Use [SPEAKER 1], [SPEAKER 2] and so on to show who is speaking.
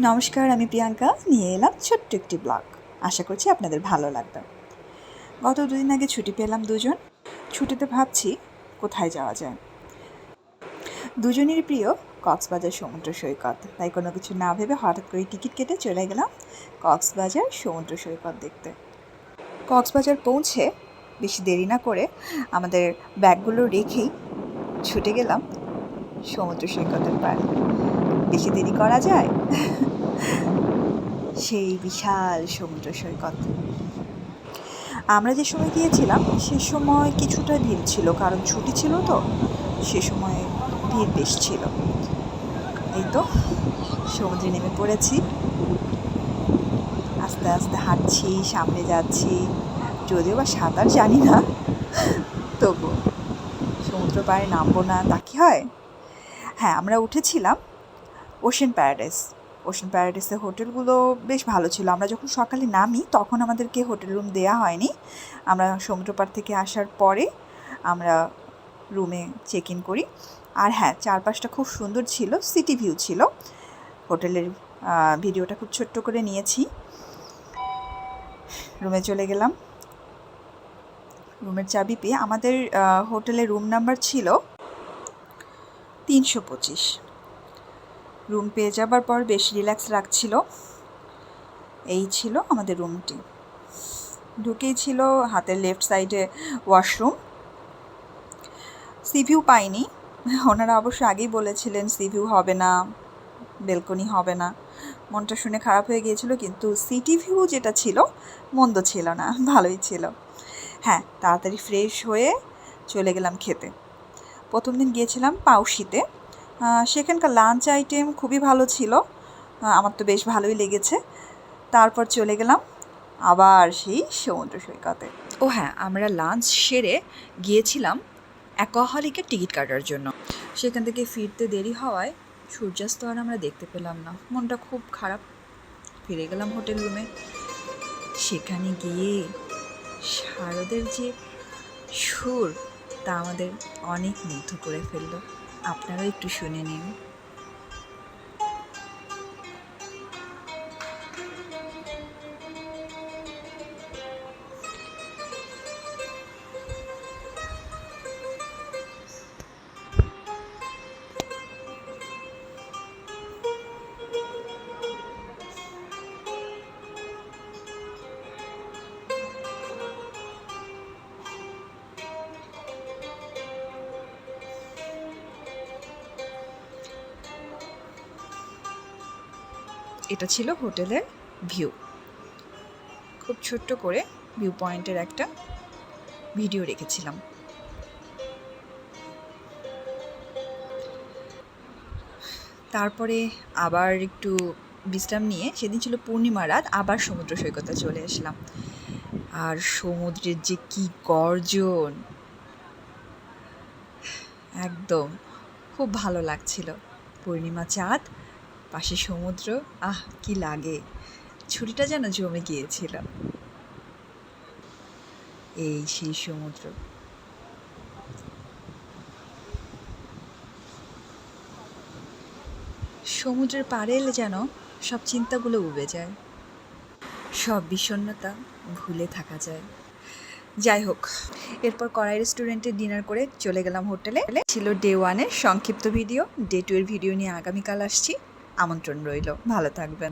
[SPEAKER 1] নমস্কার, আমি প্রিয়াঙ্কা। নিয়ে এলাম ছোট্ট একটি ব্লগ। আশা করছি আপনাদের ভালো লাগবে। গত দুদিন আগে ছুটি পেলাম দুজন। ছুটিতে ভাবছি কোথায় যাওয়া যায়। দুজনের প্রিয় কক্সবাজার সমুদ্র সৈকত। তাই কোনো কিছু না ভেবে হঠাৎ করে টিকিট কেটে চলে গেলাম কক্সবাজার সমুদ্র সৈকত দেখতে। কক্সবাজার পৌঁছে বেশি দেরি না করে আমাদের ব্যাগগুলো রেখেই ছুটে গেলাম সমুদ্র সৈকতের পাড়ে। বেশি দেরি করা যায়? সেই বিশাল সমুদ্র সৈকত আমরা যে সময় গিয়েছিলাম, সে সময় কিছুটা ভিড় ছিল, কারণ ছুটি ছিল তো, সে সময় ভিড় বেশ ছিল। এই তো, সমুদ্রে নেমে পড়েছি। আস্তে আস্তে হাঁটছি, সামনে যাচ্ছি, যদিও বা সাঁতার জানি না, তবু সমুদ্র পাড়ে নামবো না তা কি হয়? হ্যাঁ আমরা উঠেছিলাম ওশেন প্যারাডাইস ওশেন প্যারাডাইসের হোটেলগুলো বেশ ভালো ছিল। আমরা যখন সকালে নামি, তখন আমাদেরকে হোটেল রুম দেওয়া হয়নি। আমরা সমুদ্রপাড় থেকে আসার পরে আমরা রুমে চেক ইন করি। আর হ্যাঁ চারপাশটা খুব সুন্দর ছিল, সিটি ভিউ ছিল। হোটেলের ভিডিওটা খুব ছোট্ট করে নিয়েছি। রুমে চলে গেলাম। রুমের চাবি পেয়ে আমাদের হোটেলের রুম নাম্বার ছিল তিনশো পঁচিশ। রুম পেয়ে যাবার পর বেশ রিল্যাক্স লাগছিল। এই ছিল আমাদের রুমটি ঢুকেই ছিল হাতের লেফট সাইডে ওয়াশরুম সিভিউ পাইনি। ওনারা অবশ্য আগেই বলেছিলেন সিভিউ হবে না বেলকনি হবে না। মনটা শুনে খারাপ হয়ে গিয়েছিল, কিন্তু সিটি ভিউ যেটা ছিল, মন্দ ছিল না, ভালোই ছিল। হ্যাঁ তাড়াতাড়ি ফ্রেশ হয়ে চলে গেলাম খেতে। প্রথম দিন গিয়েছিলাম পাউশিতে। সেখানকার লাঞ্চ আইটেম খুবই ভালো ছিল। আমার তো বেশ ভালোই লেগেছে। তারপর চলে গেলাম আবার সেই সমুদ্র সৈকতে। ও হ্যাঁ আমরা লাঞ্চ সেরে গিয়েছিলাম অ্যাকোহলিকের টিকিট কাটার জন্য। সেখান থেকে ফিরতে দেরি হওয়ায় সূর্যাস্ত আর আমরা দেখতে পেলাম না। মনটা খুব খারাপ। ফিরে গেলাম হোটেল রুমে। সেখানে গিয়ে শারদের যে সুর, তা আমাদের অনেক মুগ্ধ করে ফেলল। আপনারাও একটু শুনে নিন। এটা ছিল হোটেলের ভিউ। খুব ছোট্ট করে ভিউ পয়েন্টের একটা ভিডিও রেখেছিলাম। তারপরে আবার একটু বিশ্রাম নিয়ে, সেদিন ছিল পূর্ণিমা রাত, আবার সমুদ্র সৈকতে চলে আসলাম। আর সমুদ্রের যে কি গর্জন! একদম, খুব ভালো লাগছিল। পূর্ণিমা চাঁদ পাশে সমুদ্র, আহ, কি লাগে। ছুটিটা যেন জমে গিয়েছিল। এই সেই সমুদ্র। সমুদ্রের পাড়ে এলে যেন সব চিন্তাগুলো উবে যায়। সব বিষণ্ণতা ভুলে থাকা যায়। যাই হোক, এরপর কড়াই রেস্টুরেন্টে ডিনার করে চলে গেলাম হোটেলে ছিল ডে ওয়ানের সংক্ষিপ্ত ভিডিও ডে টু এর ভিডিও নিয়ে আগামীকাল আসছি। আমন্ত্রণ রইল। ভালো থাকবেন।